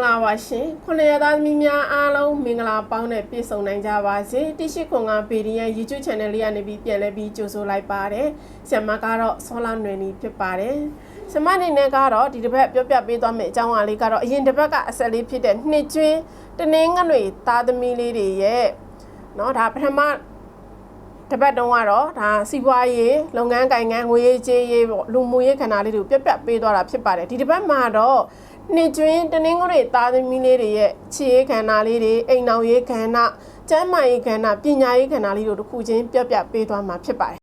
မင်္ဂလာပါရှင်ခုနှစ်ရသားသမီးများအားလုံးမင်္ဂလာပေါင်းနဲ့ပြည့်စုံနိုင်ကြပါစေတိရှိခွန်ကဗီဒီယို YouTube Channel လေးကနေပြီးပြန်လဲပြီးကြိုဆိုလိုက်ပါတယ်ဆရာမကတော့ဆောလာနွယ်နီဖြစ်ပါတယ်ဆရာမအနေနဲ့ကတော့ဒီတစ်ပတ်ပြောပြပေးသွားမယ့်အကြောင်းအရာလေးကတော့အရင်တစ်ပတ်ကအဆက်လေးဖြစ်တဲ့နှစ်ကျွင်းတနင်္ဂနွေသားသမီးလေးတွေရဲ့เนาะဒါပထမတပတ်တုန်းကတော့ဒါစီးပွားရေးလုပ်ငန်းကိုင်ငန်းငွေရေးကြေးရေးပေါ့လူမှုရေးခန္ဓာလေးတွေကိုပြတ်ပြတ်ပေးသွားတာဖြစ်ပါတယ်ဒီတစ်ပတ်မှာတော့ နှစ်ကျွင်းတနင်္ဂနွေသားသမီးလေးတွေရဲ့ခြေရေးခန္ဓာလေးတွေအိမ်အောင်ရေးခန္ဓာကျန်းမာရေးခန္ဓာပညာရေးခန္ဓာလေးတို့တစ်ခုချင်းပြတ်ပြတ်ပေးသွားမှာဖြစ်ပါတယ်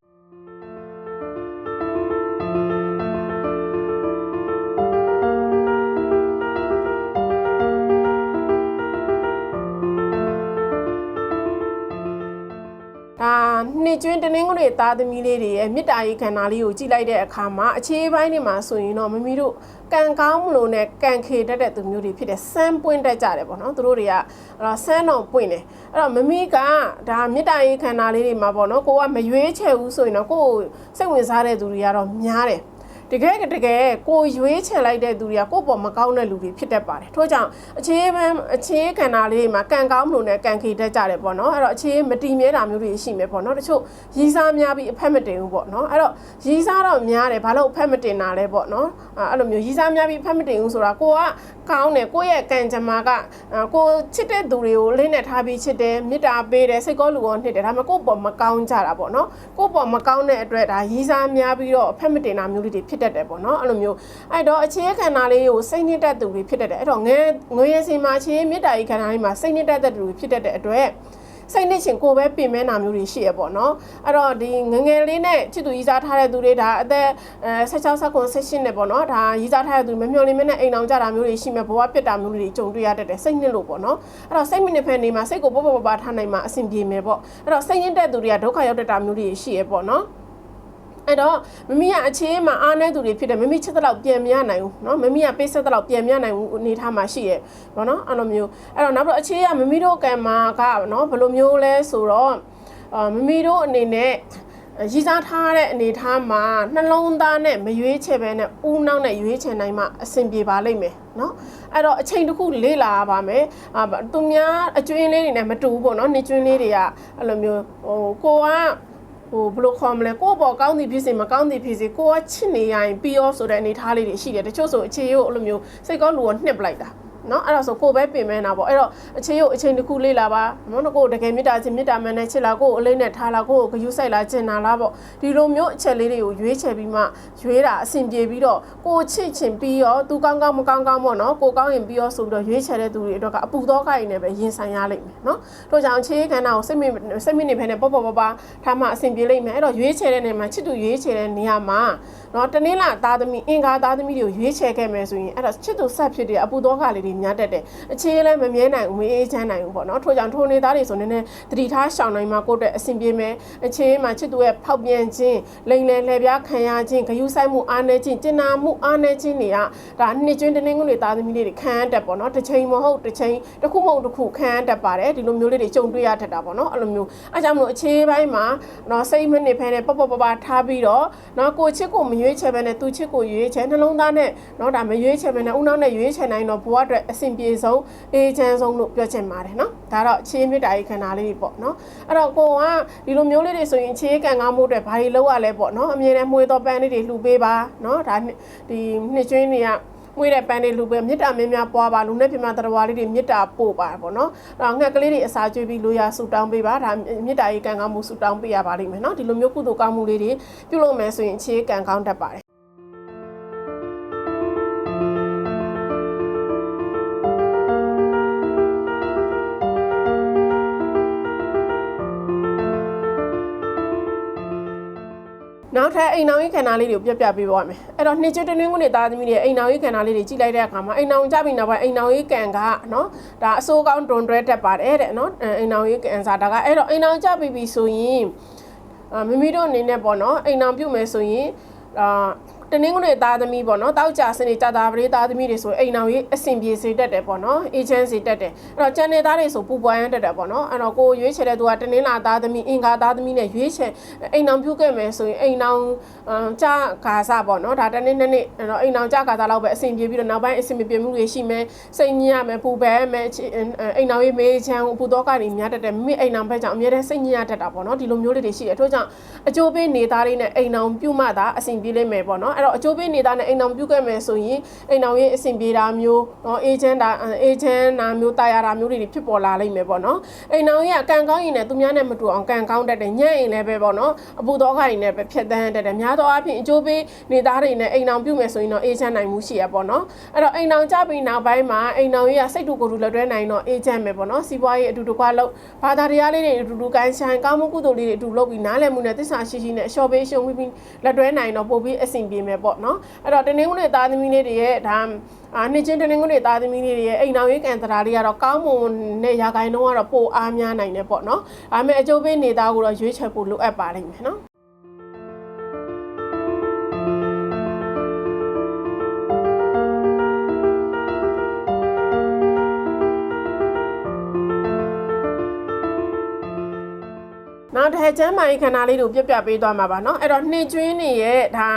နှစ်ကျွင်းတနင်္ဂနွေသားသမီးလေးတွေရဲ့မေတ္တာရေးခန္ဓာလေးကိုကြည့်လိုက်တဲ့အခါမှာအခြေပိုင်းတွေမှာဆိုရင်တော့မမီတို့ကံကောင်းမလို့နဲ့ကံခေတတ်တဲ့သူမျိုးတွေဖြစ်တဲ့စမ်းပွင့်တတ်ကြတယ်ပေါ့နော်သူတို့တွေကအဲ့တော့စမ်းတော့ပွင့်တယ်အဲ့တော့မမီကဒါမေတ္တာရေးခန္ဓာလေးတွေမှာပေါ့နော်ကိုကမရွေးချယ်ဘူးဆိုရင်တော့ကိုယ်စိတ်ဝင်စားတဲ့သူတွေကတော့များတယ် တကယ်တကယ်ကိုရွေးချယ်လိုက်တဲ့သူတွေကကိုယ့်ပေါ်မကောင်းတဲ့လူတွေဖြစ်တတ်ပါတယ်ထို့ကြောင့်အခြေပန်းအခြေခန္ဓာလေးတွေမှာကံကောင်းမလို့နဲ့ကံခေတတ်ကြတယ်ပေါ့နော်အဲ့တော့အခြေမတီမြဲတာမျိုးတွေရှိမယ်ပေါ့နော်တချို့ရီးစားများပြီးအဖက်မတင်ဘူးပေါ့နော်အဲ့တော့ရီးစားတော့များတယ်ဘာလို့အဖက်မတင်တာလဲပေါ့နော်အဲ့လိုမျိုးရီးစားများပြီးအဖက်မတင်ဘူးဆိုတာကိုက ကောင်းတယ်ကိုယ့်ရဲ့ကံကြမ္မာကကိုချစ်တဲ့သူတွေကိုလင်းနဲ့ထားပြီးချစ်တယ်မေတ္တာပေးတယ်စိတ်ကောလူကောနှစ်တယ်ဒါပေမဲ့ကိုယ့်ပေါ်မကောင်းကြတာပေါ့နော်ကိုယ့်ပေါ်မကောင်းတဲ့အတွက်ဒါရီးစားများပြီးတော့အဖက်မတင်တာမျိုးလေးတွေဖြစ်တတ်တယ်ပေါ့နော်အဲ့လိုမျိုးအဲ့တော့အခြေခန္ဓာလေးကိုစိတ်နှစ်တက်သူတွေဖြစ်တတ်တယ်အဲ့တော့ငယ်ငွေရစီမှာအခြေမေတ္တာဤခန္ဓာလေးမှာစိတ်နှစ်တက်တဲ့သူတွေဖြစ်တတ်တဲ့အတွက် စိတ်နဲ့ချင်းကိုယ်ပဲပြင်မဲနာမျိုးတွေရှိရပေါ့နော်အဲ့တော့ဒီငငယ်လေးနဲ့ချစ်သူရီးစားထားတဲ့သူတွေဒါအသက်အဲ16 19 18နဲ့ပေါ့နော်ဒါရီးစားထားတဲ့သူမမျှော်လင့်မနဲ့အိမ်အောင်ကြတာမျိုးတွေရှိမဲ့ဘဝပြတ်တာမျိုးတွေကြုံတွေ့ရတတ်တယ်စိတ်နှစ်လို့ပေါ့နော်အဲ့တော့စိတ်မိနစ်ဖက်နေမှာစိတ်ကိုပေါ့ပေါ့ပေါ့ထားနိုင်မှာအဆင်ပြေမယ်ပေါ့အဲ့တော့စိတ်ရင်းတဲ့သူတွေကဒုက္ခရောက်တတ်တာမျိုးတွေရှိရပေါ့နော် အဲ့တော့မမီးကအခြေမှာအားနေသူတွေဖြစ်တယ်မမီးချက်တဲ့လောက်ပြန်မရနိုင်ဘူးเนาะမမီးကပေးဆက်တဲ့လောက်ပြန်မရနိုင်ဘူးအနေထားမှာရှိရဲ့ဘောနော်အဲ့လိုမျိုးအဲ့တော့နောက်တော့အခြေကမမီးတို့ကံမှာကเนาะဘယ်လိုမျိုးလဲဆိုတော့အာမမီးတို့အနေနဲ့ရည်စားထားတဲ့အနေထားမှာနှလုံးသားနဲ့မရွေးချယ်ပဲနဲ့ဦးနှောင်းနဲ့ရွေးချယ်နိုင်မှအဆင်ပြေပါလိမ့်မယ်เนาะအဲ့တော့အချိန်တစ်ခုလေ့လာရပါမယ်အာသူများအကျွင်းလေးတွေနဲ့မတူဘူးပေါ့เนาะနေကျွင်းလေးတွေကအဲ့လိုမျိုးဟိုကိုက ဟိုဘယ်လိုခေါ်မလဲကိုယ့်ဘောကောင်းသည်ဖြစ်စေမကောင်းသည်ဖြစ်စေကိုကချစ်နေရရင်ပြီးရောဆိုတဲ့အနေထားလေးတွေရှိတယ်တချို့ဆိုအခြေရိုးအဲ့လိုမျိုးစိတ်ကောလူကိုနှစ်ပလိုက်တာ နော်အဲ့ဒါဆိုကိုပဲပြင်မဲတာပေါ့အဲ့တော့အခြေရိုးအချိန်တစ်ခုလေးလာပါနော်ကိုတကယ်မေတ္တာချင်းမေတ္တာမှန်နဲ့ချစ်လာကိုကိုအလေးနဲ့ထားလာကိုကိုဂယုဆိုင်လာကျင်နာလားပေါ့ဒီလိုမျိုးအချက်လေးတွေကိုရွေးချယ်ပြီးမှရွေးတာအဆင်ပြေပြီးတော့ကိုချစ်ချင်ပြီးရောသူကောင်းကောင်းမကောင်းကောင်းပေါ့နော်ကိုကောင်းရင်ပြီးရောဆိုပြီးတော့ရွေးချယ်တဲ့သူတွေအတွက်ကအပူသောကရင်နဲ့ပဲရင်ဆိုင်ရလိမ့်မယ်နော်တို့ကြောင့်အခြေခန္ဓာကိုစိတ်မိစိတ်မိနေဖ ೇನೆ ပေါ့ပေါ့ပါပါထားမှအဆင်ပြေလိမ့်မယ်အဲ့တော့ရွေးချယ်တဲ့နေရာမှာချစ်သူရွေးချယ်တဲ့နေရာမှာနော်တနင်္လာသားသမီးအင်္ဂါသားသမီးတွေကိုရွေးချယ်ခဲ့မယ်ဆိုရင်အဲ့တော့ချစ်သူဆက်ဖြစ်တဲ့အပူသောကလေးတွေများတတ်တယ်အခြေလည်းမမြဲနိုင်ဘူးမအေးချမ်းနိုင်ဘူးပေါ့နော်ထို့ကြောင့်ထိုနေသားတွေဆိုနည်းနည်းတတိထားရှောင်နိုင်မှာကိုယ့်အတွက်အဆင်ပြေမယ်အခြေမှာချစ်သူရဲ့ဖောက်ပြန်ခြင်းလိန်လေလှည့်ပြားခံရခြင်းဂယုဆိုင်မှုအားနည်းခြင်းကျင်နာမှုအားနည်းခြင်းတွေကဒါနှစ်ကျွန်းတနင်္ဂနွေသားသမီးလေးတွေခံရတတ်ပေါ့နော်တစ်ချိန်မဟုတ်တစ်ချိန်တစ်ခုမဟုတ်တစ်ခုခံရတတ်ပါတယ်ဒီလိုမျိုးလေးတွေကြုံတွေ့ရတတ်တာပေါ့နော်အဲ့လိုမျိုးအဲကြောင့်မလို့အခြေပိုင်းမှာနော်စိတ်မနစ်ဖဲနဲ့ပပပပထားပြီးတော့နော်ကိုချစ်ကိုမရွေးချယ်ဘဲနဲ့သူချစ်ကိုရွေးချယ်နှလုံးသားနဲ့နော်ဒါမရွေးချယ်ဘဲနဲ့ဦးနှောင်းနဲ့ရွေးချယ်နိုင်တော့ဘဝအတွက်အဆင်ပြေဆုံးအေးချမ်းဆုံးလို့ပြောချင်ပါတယ်နော်ဒါတော့အခြေမြစ်တာရေးခန္ဓာလေးတွေပေါ့နော်အဲ့တော့ကိုကဒီလိုမျိုးလေးတွေဆိုရင်အခြေကံကောင်းမှုအတွက်ဘာတွေလုပ်ရလဲပေါ့နော်အမြဲတမ်းမှွေတော့ပန်းလေးတွေလှူပေးပါနော်ဒါဒီနှစ်ကျွင်းတွေက မွေးတဲ့ပန်းတွေလူပဲမေတ္တာမင်းများပွားပါလူနဲ့ပြမတော်လေးတွေမေတ္တာပို့ပါပေါ့နော်။အဲငှက်ကလေးတွေအစာကျွေးပြီးလိုရာဆူတောင်းပေးပါဒါမေတ္တာရေးကံကောင်းမှုဆူတောင်းပေးရပါလိမ့်မယ်နော်ဒီလိုမျိုးကုသိုလ်ကောင်းမှုလေးတွေပြုလုပ်မယ်ဆိုရင်အခြေကံကောင်းတတ်ပါတယ် နောက်ထပ်အိမ်အောင်ရေးခန္ဓာလေးတွေကိုပြပြပေးပါမယ်အဲ့တော့နှစ်ကျွတ်တင်းင်းကိုနေသားသမီးတွေအိမ်အောင်ရေးခန္ဓာလေးတွေကြည့်လိုက်တဲ့အခါမှာအိမ်အောင်ကြပြီနောက်ပိုင်းအိမ်အောင်ရေးကံကနော်ဒါအစိုးကောင်းတွန်တွဲတက်ပါတယ်တဲ့နော်အိမ်အောင်ရေးကံစားတာကအဲ့တော့အိမ်အောင်ကြပြီပြီဆိုရင်အာမိမိတို့အနေနဲ့ပေါ့နော်အိမ်အောင်ပြုတ်မယ်ဆိုရင်အာ တနင်္ဂနွေသားသမီးပေါ့နော်တောက်ကြစနေကြာတာပရိသားသမီးတွေဆိုအိမ်အောင်ရေးအဆင်ပြေစေတတ်တယ်ပေါ့နော်အေဂျင့်စီတက်တယ်အဲ့တော့ကျန်နေသားတွေဆိုပူပွားရမ်းတက်တယ်ပေါ့နော်အဲ့တော့ကိုရွေးချယ်တဲ့သူကတနင်္လာသားသမီးအင်္ဂါသားသမီးနဲ့ရွေးချယ်အိမ်အောင်ပြုခဲ့မယ်ဆိုရင်အိမ်အောင်ကြာကာစပေါ့နော်ဒါတနေ့နေ့အဲ့တော့အိမ်အောင်ကြာကာစလောက်ပဲအဆင်ပြေပြီးတော့နောက်ပိုင်းအဆင်မပြေမှုတွေရှိမယ်စိတ်ညစ်ရမယ်ပူပဲမယ်အိမ်အောင်ရေးမေးချမ်းပူတော့ကနေများတက်တယ်မိအိမ်အောင်ဘက်ကြောင့်အများတဲ့စိတ်ညစ်ရတတ်တာပေါ့နော်ဒီလိုမျိုးလေးတွေရှိတယ်ထို့ကြောင့်အကျိုးပေးနေသားတွေနဲ့အိမ်အောင်ပြုမှသာအဆင်ပြေလိမ့်မယ်ပေါ့နော်အဲ့တော့အကျိုးပေးနေသားနဲ့အိမ်အောင်ပြုခဲ့မယ်ဆိုရင်အိမ်အောင်ရေးအဆင်ပြေတာမျိုးနော်အေဂျင့်တာအေဂျင့်နာမျိုးတာယာတာမျိုးတွေဖြစ်ပေါ်လာလိမ့်မယ်ပေါ့နော်အိမ်အောင်ရေးကကံကောင်းရင်လည်းသူများနဲ့မတူအောင်ကံကောင်းတတ်တယ်ညံ့ရင်လည်းပဲပေါ့နော်အပူတော့ခိုင်နဲ့ပဲဖြတ်တန်းတတ်တယ်များသောအားဖြင့်အကျိုးပေးနေသားတွေနဲ့အိမ်အောင်ပြုမယ်ဆိုရင်တော့အေဂျင့်နိုင်မှုရှိရပေါ့နော်အဲ့တော့အိမ်အောင်ကြပြီးနောက်ပိုင်းမှာအိမ်အောင်ရေးကစိတ်တူကိုယ်တူလက်တွဲနိုင်တော့အေဂျင့်ပဲပေါ့နော်စီးပွားရေးအတူတကွာလို့ဘာသာတရားလေးတွေအတူတူကိုင်းဆိုင်ကောင်းမှုကုသိုလ်လေးတွေအတူလုပ်ပြီးနားလည်မှုနဲ့သစ္စာရှိရှိနဲ့အလျှော်ပေးရှုံပြီးပြီးလက်တွဲနိုင်တော့ပို့ပြီးအဆင်ပြေမယ်ပေါ့နော်အဲ့တော့တနင်္ဂနွေသားသမီးလေးတွေရဲ့ဒါအာနှစ်ချင်းတနင်္ဂနွေသားသမီးလေးတွေရဲ့အိမ်တော်ရေးကံတရားလေးကတော့ကောင်းမွန်တဲ့ရာဂိုင်းတော့ကတော့ပိုအားများနိုင်တယ်ပေါ့နော်။ဒါပေမဲ့အကျိုးပေးနေသားကိုတော့ရွေးချယ်ဖို့လိုအပ်ပါလိမ့်မယ်နော်။ နောက်တစ်ခါကျမ်းမာရေးခန္ဓာလေးတို့ပြပြပေးသွားမှာပါเนาะအဲ့တော့နှိကျွင်းနေရဲ့ဒါ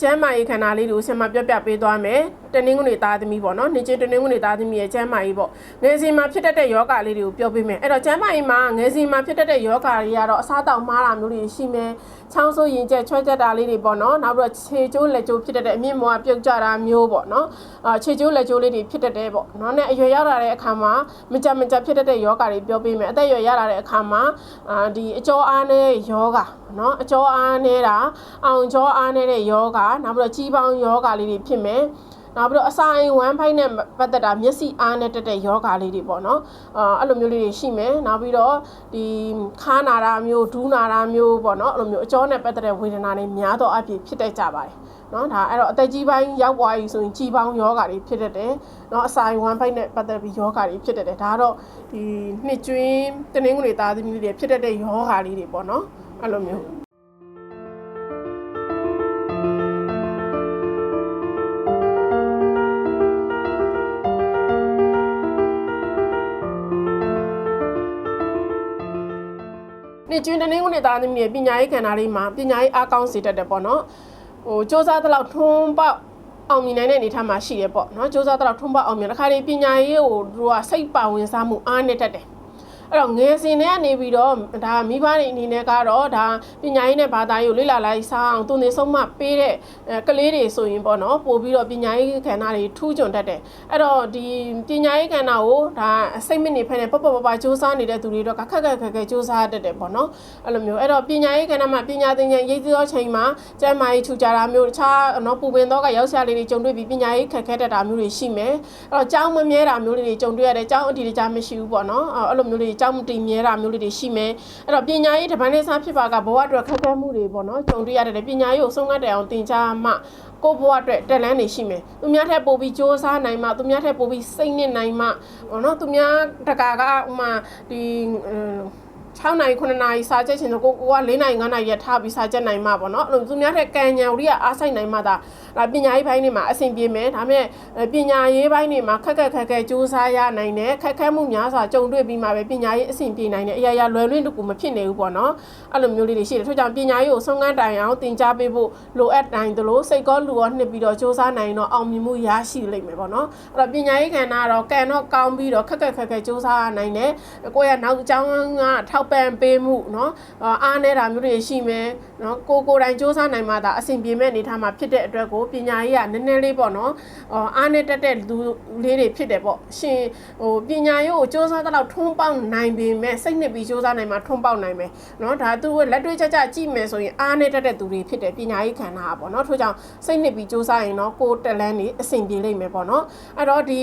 ကျမ်းမာရေးခန္ဓာလေးတို့ဆင်မပြပြပေးသွားမယ် တနင်္ဂနွေသားသမီးပေါ့နော်နေချင်းတနင်္ဂနွေသားသမီးရဲ့ကျန်းမာရေးပေါ့ငယ်စဉ်မှာဖြစ်တတ်တဲ့ယောဂလေးတွေကိုပြောပြမယ်အဲ့တော့ကျန်းမာရေးမှာငယ်စဉ်မှာဖြစ်တတ်တဲ့ယောဂတွေကတော့အစားတောက်မှားတာမျိုးတွေရှိမယ်ချောင်းဆိုးရင်ကျက်ချွဲကျက်တာလေးတွေပေါ့နော်နောက်ပြီးတော့ခြေကျိုးလက်ကျိုးဖြစ်တတ်တဲ့အမြင့်မောကပြုတ်ကျတာမျိုးပေါ့နော်အာခြေကျိုးလက်ကျိုးလေးတွေဖြစ်တတ်တဲ့ပေါ့နော်နဲ့အရွယ်ရောက်လာတဲ့အခါမှာမကြမကြဖြစ်တတ်တဲ့ယောဂတွေပြောပြမယ်အသက်အရွယ်ရလာတဲ့အခါမှာအာဒီအကျော်အားနဲ့ယောဂနော်အကျော်အားနဲ့တာအောင်ကျော်အားနဲ့တဲ့ယောဂနောက်ပြီးတော့ကြီးပေါင်းယောဂလေးတွေဖြစ်မယ် နောက်ပြီးတော့အစာအိမ်ဝမ်းဖိုက်နဲ့ပတ်သက်တာမျက်စိအားနဲ့တက်တဲ့ယောဂလေးတွေပေါ့နော်အာအဲ့လိုမျိုးလေးတွေရှိမယ်နောက်ပြီးတော့ဒီခါနာတာမျိုးဒူးနာတာမျိုးပေါ့နော်အဲ့လိုမျိုးအကျောနဲ့ပတ်သက်တဲ့ဝေဒနာတွေများတော့အဖြစ်ဖြစ်တတ်ကြပါတယ်နော်ဒါအဲ့တော့အသက်ကြီးပိုင်းရောက်သွားပြီဆိုရင်ကြီးပေါင်းယောဂါတွေဖြစ်တတ်တယ်နော်အစာအိမ်ဝမ်းဖိုက်နဲ့ပတ်သက်ပြီးယောဂါတွေဖြစ်တတ်တယ်ဒါကတော့ဒီနှစ်ကျွင်းတနင်္ဂနွေသားသမီးတွေဖြစ်တတ်တဲ့ယောဂါလေးတွေပေါ့နော်အဲ့လိုမျိုး နေ့ကျွန်းတနင်္ဂနွေသားသမီးရဲ့ပညာရေးကဏ္ဍလေးမှာပညာရေးအားကောင်းစေတတ်တယ်ပေါ့နော်ဟိုစ조사တဲ့လောက်ထွန်းပေါက်အောင်မြင်နိုင်တဲ့အနေအထားမှာရှိတယ်ပေါ့နော်စ조사တဲ့လောက်ထွန်းပေါက်အောင်မြင်တခါလေပညာရေးကိုတို့ကစိတ်ပါဝင်စားမှုအားနဲ့တတ်တယ် အဲ့တော့ငယ်စဉ်နဲ့ကနေပြီးတော့ဒါမိဘတွေအနေနဲ့ကတော့ဒါပညာရေးနဲ့ဘာသာရေးကိုလေ့လာလိုက်စားအောင်သူနေဆုံးမပေးတဲ့ကလေးတွေဆိုရင်ပေါ့နော်ပို့ပြီးတော့ပညာရေးကဏ္ဍတွေထူးချွန်တတ်တယ်အဲ့တော့ဒီပညာရေးကဏ္ဍကိုဒါစိတ်မနစ်ဖက်နဲ့ပပပပစူးစမ်းနေတဲ့သူတွေတော့ခက်ခက်ခက်ခက်ခက်စူးစမ်းတတ်တယ်ပေါ့နော်အဲ့လိုမျိုးအဲ့တော့ပညာရေးကဏ္ဍမှာပညာသင်ခြင်းရေးသသောချိန်မှာကျမ်းမာရေးထူကြတာမျိုးတခြားနော်ပူပင်တော့ကရောက်ဆရာလေးတွေကြုံတွေ့ပြီးပညာရေးခက်ခဲတတ်တာမျိုးတွေရှိမယ်အဲ့တော့ကြောင်းမမြဲတာမျိုးတွေကြုံတွေ့ရတယ်ကြောင်းအတီတကြားမရှိဘူးပေါ့နော်အဲ့လိုမျိုးတွေကြောင်းမတည်မြဲတာမျိုးလေးတွေရှိမယ်အဲ့တော့ပညာရေးတပန်းလေးစားဖြစ်ပါကဘဝအတွက်ခက်ခဲမှုတွေပေါ့နော်ကြုံတွေ့ရတယ်ပညာရေးကိုဆုံးကတ်တယ်အောင်သင်ကြားမှကိုဘဝအတွက်တက်လန်းနေရှိမယ်သူများထက်ပိုပြီးစ조사နိုင်မှသူများထက်ပိုပြီးစိတ်နဲ့နိုင်မှဘောနော်သူများတကာကဥမာဒီ 6နိုင်9နိုင်စာချက်ချင်တော့ကိုကိုက4နိုင်9နိုင်ရထားပြီးစာချက်နိုင်မှပေါ့နော်အဲ့လိုသူများထက်ကံဉာဏ်ဥရိယအားဆိုင်နိုင်မှသာဒါပညာရေးပိုင်းတွေမှာအဆင်ပြေမယ်ဒါပေမဲ့ပညာရေးပိုင်းတွေမှာခက်ခက်ခက်ခက်စူးစမ်းရနိုင်တယ်ခက်ခဲမှုများစွာကြုံတွေ့ပြီးမှပဲပညာရေးအဆင်ပြေနိုင်တယ်အရာရာလွယ်လွင့်တကူမဖြစ်နေဘူးပေါ့နော်အဲ့လိုမျိုးလေးတွေရှိတယ်ထို့ကြောင့်ပညာရေးကိုဆုံးကန်းတိုင်အောင်သင်ကြားပေးဖို့လိုအပ်တိုင်းသလိုစိတ်ကောလူရောနှစ်ပြီးတော့စူးစမ်းနိုင်တော့အောင်မြင်မှုရရှိလိမ့်မယ်ပေါ့နော်အဲ့တော့ပညာရေးကဏ္ဍကတော့ကံတော့ကောင်းပြီးတော့ခက်ခက်ခက်ခက်စူးစမ်းနိုင်တယ်ကိုယ့်ရဲ့နောက်အကြောင်းကထောကပံ့ပေးမှုเนาะအားနေတာမျိုးတွေရှိမယ်เนาะကိုကိုယ်တိုင်စူးစမ်းနိုင်မှသာအဆင်ပြေမဲ့အနေထားမှာဖြစ်တဲ့အတွက်ကိုပညာရေးကနည်းနည်းလေးပေါ့เนาะအားနေတက်တဲ့လူလေးတွေဖြစ်တယ်ပေါ့ရှင်ဟိုပညာရေးကိုစူးစမ်းတော့ထွန်းပေါက်နိုင်ပေမဲ့စိတ်နှစ်ပြီးစူးစမ်းနိုင်မှထွန်းပေါက်နိုင်မယ်เนาะဒါသူလက်တွေ့ကြကြကြည့်မယ်ဆိုရင်အားနေတက်တဲ့သူတွေဖြစ်တယ်ပညာရေးခန္ဓာပေါ့เนาะထို့ကြောင့်စိတ်နှစ်ပြီးစူးစမ်းရင်เนาะကိုတက်လန်းနေအဆင်ပြေလိမ့်မယ်ပေါ့เนาะအဲ့တော့ဒီ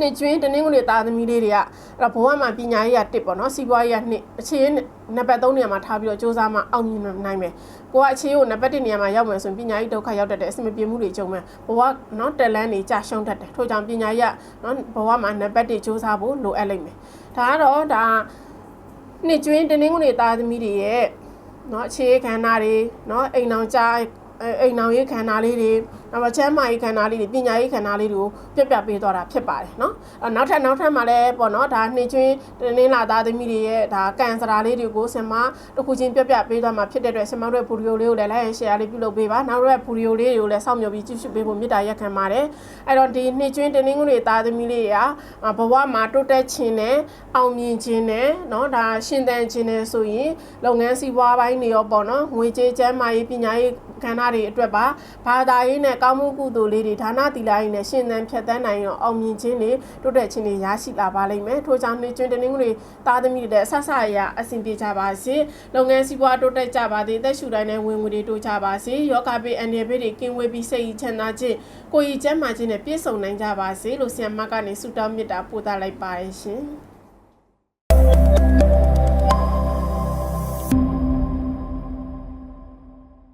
နှစ်ကျွင်းတနင်္ဂနွေသားသမီးလေးတွေကအဲ့ဘဝမှာပညာရေးကတစ်ပေါ့နော်စီးပွားရေးကနှစ်အခြေနံပါတ်3နေရာမှာထားပြီးတော့စူးစမ်းမှအောင်မြင်နိုင်မယ်ကိုကအခြေကိုနံပါတ်1နေရာမှာရောက်မယ်ဆိုရင်ပညာရေးဒုက္ခရောက်တတ်တယ်အဆင်မပြေမှုတွေကြုံမယ်ဘဝနော်တက်လန်းတွေကြာရှုံးတတ်တယ်ထို့ကြောင့်ပညာရေးကနော်ဘဝမှာနံပါတ်1စူးစမ်းဖို့လိုအပ်လိမ့်မယ်ဒါကတော့ဒါနှစ်ကျွင်းတနင်္ဂနွေသားသမီးတွေရဲ့နော်အခြေခံနာတွေနော်အိမ်အောင်ကြားအိမ်အောင်ရေးခံနာလေးတွေ နောက်တော့ချမ်းမာရေးခန္ဓာလေးတွေပညာရေးခန္ဓာလေးတွေကိုပြတ်ပြပေးသွားတာဖြစ်ပါတယ်เนาะအဲနောက်ထပ်နောက်ထပ်မှာလည်းပေါ့နော်ဒါနှင်းချင်းတင်းင်းလာသားသမီးတွေရဲ့ဒါကန်စရာလေးတွေကိုဆင်မတစ်ခုချင်းပြတ်ပြပေးသွားမှာဖြစ်တဲ့အတွက်ဆင်မတို့ရဲ့ဗီဒီယိုလေးကိုလည်း like and share လေးပြုလုပ်ပေးပါနောက်တော့ဗီဒီယိုလေးတွေကိုလည်းစောင့်မျှော်ပြီးကြည့်ရှုပေးဖို့မေတ္တာရက်ခံပါတယ်အဲ့တော့ဒီနှင်းချင်းတင်းင်းတွေသားသမီးလေးတွေကဘဝမှာတိုးတက်ခြင်းနဲ့အောင်မြင်ခြင်းနဲ့เนาะဒါရှင်သန်ခြင်းနဲ့ဆိုရင်လုပ်ငန်းစီးပွားပိုင်းတွေရောပေါ့နော်ငွေကြေးချမ်းမာရေးပညာရေးကဏ္ဍတွေအတွက်ပါဘာသာရေးနဲ့ ကောင်းမှုကုသိုလ်လေးတွေဒါနသီလရေးနဲ့ရှင်သန်ဖြတ်သန်းနိုင်ရောအောင်မြင်ခြင်းတွေတိုးတက်ခြင်းတွေရရှိလာပါလိမ့်မယ်ထို့ကြောင့်နှင်းကျွန်းတင်းငွေသားသမီးတွေလည်းဆက်ဆရအဆင်ပြေကြပါစေလုပ်ငန်းစီးပွားတိုးတက်ကြပါစေသက်ရှူတိုင်းနဲ့ဝင်ငွေတွေတိုးကြပါစေယောဂဘေးအန္တရာယ်ဘေးတွေကင်းဝေးပြီးစိတ်ချမ်းသာခြင်းကိုယ်ရည်ကျန်းမာခြင်းနဲ့ပြည့်စုံနိုင်ကြပါစေလို့ဆရာမကနေဆုတောင်းမေတ္တာပို့သလိုက်ပါရဲ့ရှင်